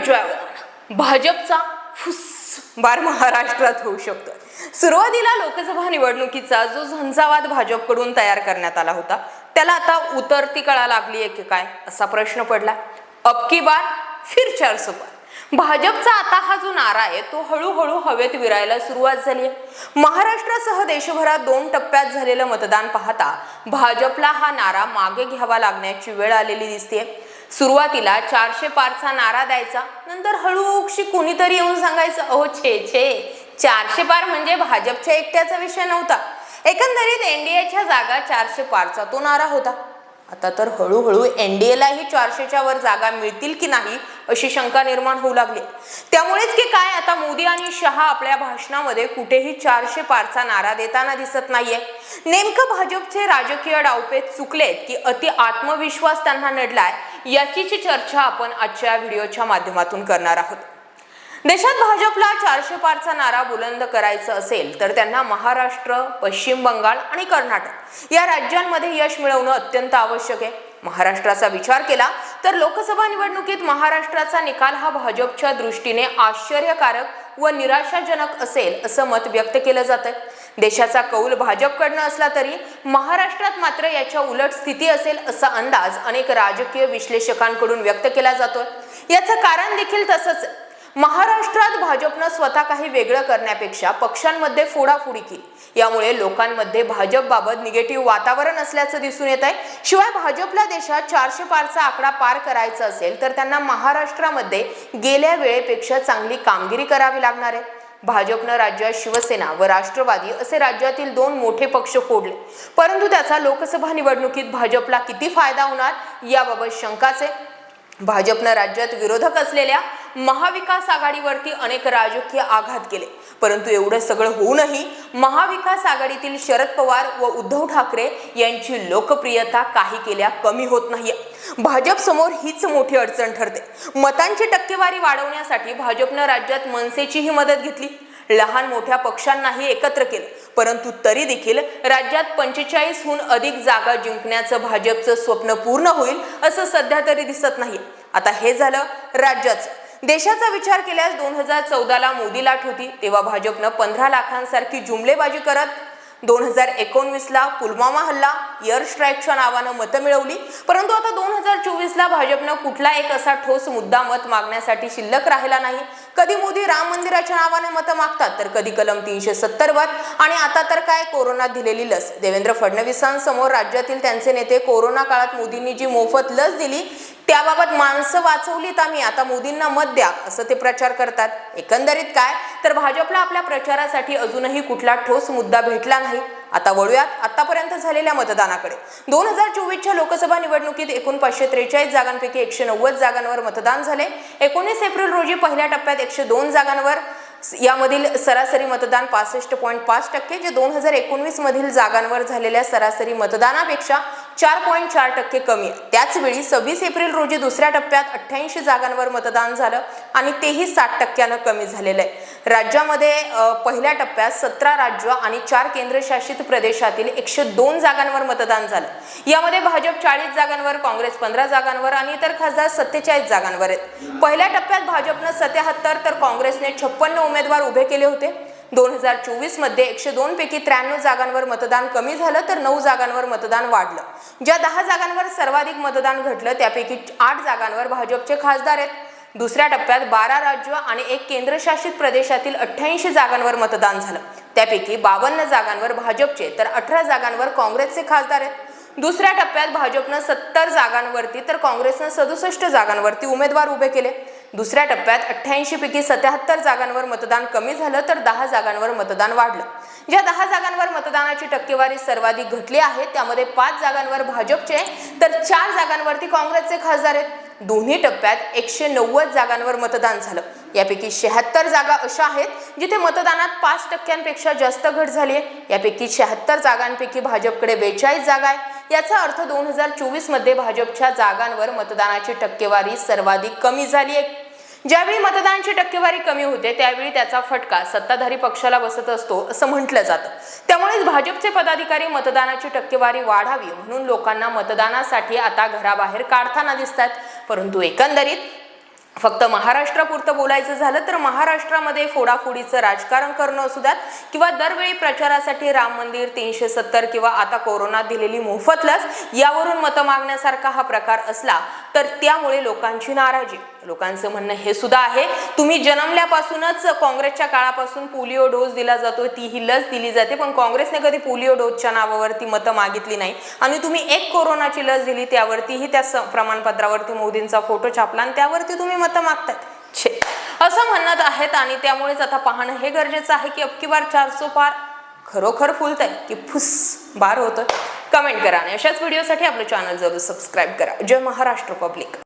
विजयावर भाजपचा फुस बार महाराष्ट्रात होऊ शकतो. सुरुवातीला लोकसभा निवडणुकीचा जो झंझावात भाजपकडून तयार करण्यात आला होता त्याला आता उतरती कळा लागली आहे की काय असा प्रश्न पडला. अब की बार फिर चार सोबत भाजपचा आता हा जो नारा आहे तो हळूहळू हवेत विरायला सुरुवात झाली आहे. महाराष्ट्रासह देशभरात दोन टप्प्यात झालेलं मतदान पाहता भाजपला हा नारा मागे घ्यावा लागण्याची वेळ आलेली दिसते सुरुवातीला चारशे पारचा नारा द्यायचा नंतर हळूक्षी कुणीतरी येऊन सांगायचं अहो छे छे चारशे पार म्हणजे भाजपच्या एकट्याचा विषय नव्हता. एकंदरीत एनडीएच्या जागा चारशे पारचा तो नारा होता. आता तर हळूहळू एनडीएलाही चारशेच्या वर जागा मिळतील की नाही अशी शंका निर्माण होऊ लागली. त्यामुळेच की काय आता मोदी आणि शहा आपल्या भाषणामध्ये कुठेही चारशे पारचा नारा देताना दिसत नाहीये. नेमकं भाजपचे राजकीय डावपेच चुकलेत की अति आत्मविश्वास त्यांना नडलाय याचीची चर्चा आपण आजच्या व्हिडिओच्या माध्यमातून करणार आहोत. देशात भाजपला चारशे पारचा नारा बुलंद करायचं असेल तर त्यांना महाराष्ट्र पश्चिम बंगाल आणि कर्नाटक या राज्यांमध्ये यश मिळवणं अत्यंत आवश्यक आहे. महाराष्ट्राचा विचार केला तर लोकसभा निवडणुकीत महाराष्ट्राचा निकाल हा भाजपच्या दृष्टीने आश्चर्यकारक व निराशाजनक असेल असं मत व्यक्त केलं जातं देशाचा कौल भाजपकडनं असला तरी महाराष्ट्रात मात्र याच्या उलट स्थिती असेल असा अंदाज अनेक राजकीय विश्लेषकांकडून व्यक्त केला जातोय. याचं कारण देखील तसंच महाराष्ट्रात भाजपनं स्वतः काही वेगळं करण्यापेक्षा पक्षांमध्ये फोडाफोडी केली. यामुळे लोकांमध्ये भाजपबाबत निगेटिव्ह वातावरण असल्याचं दिसून येत आहे. शिवाय भाजपला देशात चारशे पारचा आकडा पार करायचा असेल तर त्यांना महाराष्ट्रामध्ये गेल्या वेळेपेक्षा चांगली कामगिरी करावी लागणार आहे. भाजपनं राज्यात शिवसेना व राष्ट्रवादी असे राज्यातील दोन मोठे पक्ष फोडले. परंतु त्याचा लोकसभा निवडणुकीत भाजपला किती फायदा होणार याबाबत शंकाच आहे. भाजपनं राज्यात विरोधक असलेल्या महाविकास आघाडीवरती अनेक राजकीय आघात केले. परंतु एवढं सगळं होऊनही महाविकास आघाडीतील शरद पवार व उद्धव ठाकरे यांची लोकप्रियता काही केल्या कमी होत नाहीये. भाजप समोर हीच मोठी अडचण ठरते. मतांची टक्केवारी वाढवण्यासाठी भाजपनं राज्यात मनसेचीही मदत घेतली. लहान मोठ्या पक्षांनाही एकत्र केलं. परंतु तरी देखील राज्यात पंचेचाळीसहून अधिक जागा जिंकण्याचं भाजपचं स्वप्न पूर्ण होईल असं सध्या तरी दिसत नाही आता हे झालं राज्याचं. देशाचा विचार केल्यास दोन हजार चौदाला मोदी लाट होती तेव्हा भाजपनं पंधरा लाखांसारखी जुमलेबाजी करत दोन हजार एकोणवीसला पुलवामा हल्ला एअर स्ट्राईकच्या नावानं मतं मिळवली. परंतु आता दोन हजार चोवीसला भाजपनं कुठला एक असा ठोस मुद्दा मत मागण्यासाठी शिल्लक राहिला नाही. कधी मोदी राम मंदिराच्या नावाने मतं मागतात तर कधी कलम तीनशे सत्तर वर आणि आता तर काय कोरोनात दिलेली लस. देवेंद्र फडणवीसांसमोर राज्यातील त्यांचे नेते कोरोना काळात मोदींनी जी मोफत लस दिली त्याबाबत माणसं वाचवलीत आम्ही. आता मोदींना मत द्या असं ते प्रचार करतात. एकंदरीत काय? तर भाजपला आपल्या प्रचारासाठी अजूनही कुठला ठोस मुद्दा भेटला नाही. आता वळूयात आतापर्यंत झालेल्या मतदानाकडे. दोन हजार चोवीसच्या लोकसभा निवडणुकीत एकूण पाचशे त्रेचाळीस जागांपैकी एकशे नव्वद जागांवर मतदान झाले. एकोणीस एप्रिल रोजी पहिल्या टप्प्यात एकशे दोन जागांवर यामधील सरासरी मतदान पासष्ट पॉईंट पाच टक्के जे दोन हजार एकोणवीसमधील जागांवर झालेल्या सरासरी मतदानापेक्षा चार पॉईंट चार टक्के कमी आहे. त्याचवेळी सव्वीस एप्रिल रोजी दुसऱ्या टप्प्यात अठ्ठ्याऐंशी जागांवर मतदान झालं आणि तेही साठ टक्क्यानं कमी झालेलं आहे. राज्यामध्ये पहिल्या टप्प्यात सतरा राज्य आणि चार केंद्रशासित प्रदेशातील एकशे दोन जागांवर मतदान झालं. यामध्ये भाजप चाळीस जागांवर काँग्रेस पंधरा जागांवर आणि इतर खासदार सत्तेचाळीस जागांवर आहेत. पहिल्या टप्प्यात भाजपनं सत्याहत्तर तर काँग्रेसने छप्पन्न उमेदवार उभे केले होते. दोन हजार चोवीसमध्ये एकशे दोन पैकी त्र्याण्णव जागांवर मतदान कमी झालं तर नऊ जागांवर मतदान वाढलं. ज्या दहा जागांवर सर्वाधिक मतदान घडलं त्यापैकी आठ जागांवर भाजपचे खासदार आहेत. दुसऱ्या टप्प्यात बारा राज्य आणि एक केंद्रशासित प्रदेशातील अठ्ठ्याऐंशी जागांवर मतदान झालं. त्यापैकी बावन्न जागांवर भाजपचे तर अठरा जागांवर काँग्रेसचे खासदार आहेत. दुसऱ्या टप्प्यात भाजपनं सत्तर जागांवरती तर काँग्रेसनं सदुसष्ट जागांवरती उमेदवार उभे केले. दुसऱ्या टप्प्यात अठ्ठ्याऐंशी पैकी सत्याहत्तर जागांवर मतदान कमी झालं तर दहा जागांवर मतदान वाढलं. ज्या दहा जागांवर मतदानाची टक्केवारी सर्वाधिक घटली आहे त्यामध्ये पाच जागांवर भाजपचे तर चार जागांवरती काँग्रेसचे खासदार आहेत. दोन्ही टप्प्यात एकशे नव्वद जागांवर मतदान झालं. यापैकी शहात्तर जागा अशा आहेत जिथे मतदानात पाच टक्क्यांपेक्षा जास्त घट झाली आहे. यापैकी शहात्तर जागांपैकी भाजपकडे बेचाळीस जागा आहे याचा अर्थ दोन हजार चोवीसमध्ये भाजपच्या जागांवर मतदानाची टक्केवारी सर्वाधिक कमी झाली आहे. ज्यावेळी मतदानाची टक्केवारी कमी होते त्यावेळी त्याचा फटका सत्ताधारी पक्षाला बसत असतो असं म्हटलं जातं. त्यामुळेच भाजपचे पदाधिकारी मतदानाची टक्केवारी वाढावी म्हणून लोकांना मतदानासाठी आता घराबाहेर काढताना दिसतात परंतु एकंदरीत फक्त महाराष्ट्रापुरतं बोलायचं झालं तर महाराष्ट्रामध्ये फोडाफोडीचं राजकारण करणं असू द्यात किंवा दरवेळी प्रचारासाठी राम मंदिर तीनशे सत्तर किंवा आता कोरोना दिलेली मोफत लस यावरून मतं मागण्यासारखा हा प्रकार असला तर त्यामुळे लोकांची नाराजी. लोकांचं म्हणणं हे सुद्धा आहे. तुम्ही जन्मल्यापासूनच काँग्रेसच्या काळापासून पोलिओ डोस दिला जातो ती ही लस दिली जाते. पण काँग्रेसने कधी पोलिओ डोसच्या नावावरती मतं मागितली नाही. आणि तुम्ही एक कोरोनाची लस दिली त्यावरतीही त्या प्रमाणपत्रावरती मोदींचा फोटो छापला आणि त्यावरती तुम्ही मतं मागतायत. छे. असं म्हणत आहेत आणि त्यामुळेच आता पाहणं हे गरजेचं आहे की अबकी बार चारसो पार खरोखर फुलतंय की फुस बार होतं कमेंट करा आणि अशाच व्हिडिओसाठी आपलं चॅनल जरूर सबस्क्राईब करा. जय महाराष्ट्र पब्लिक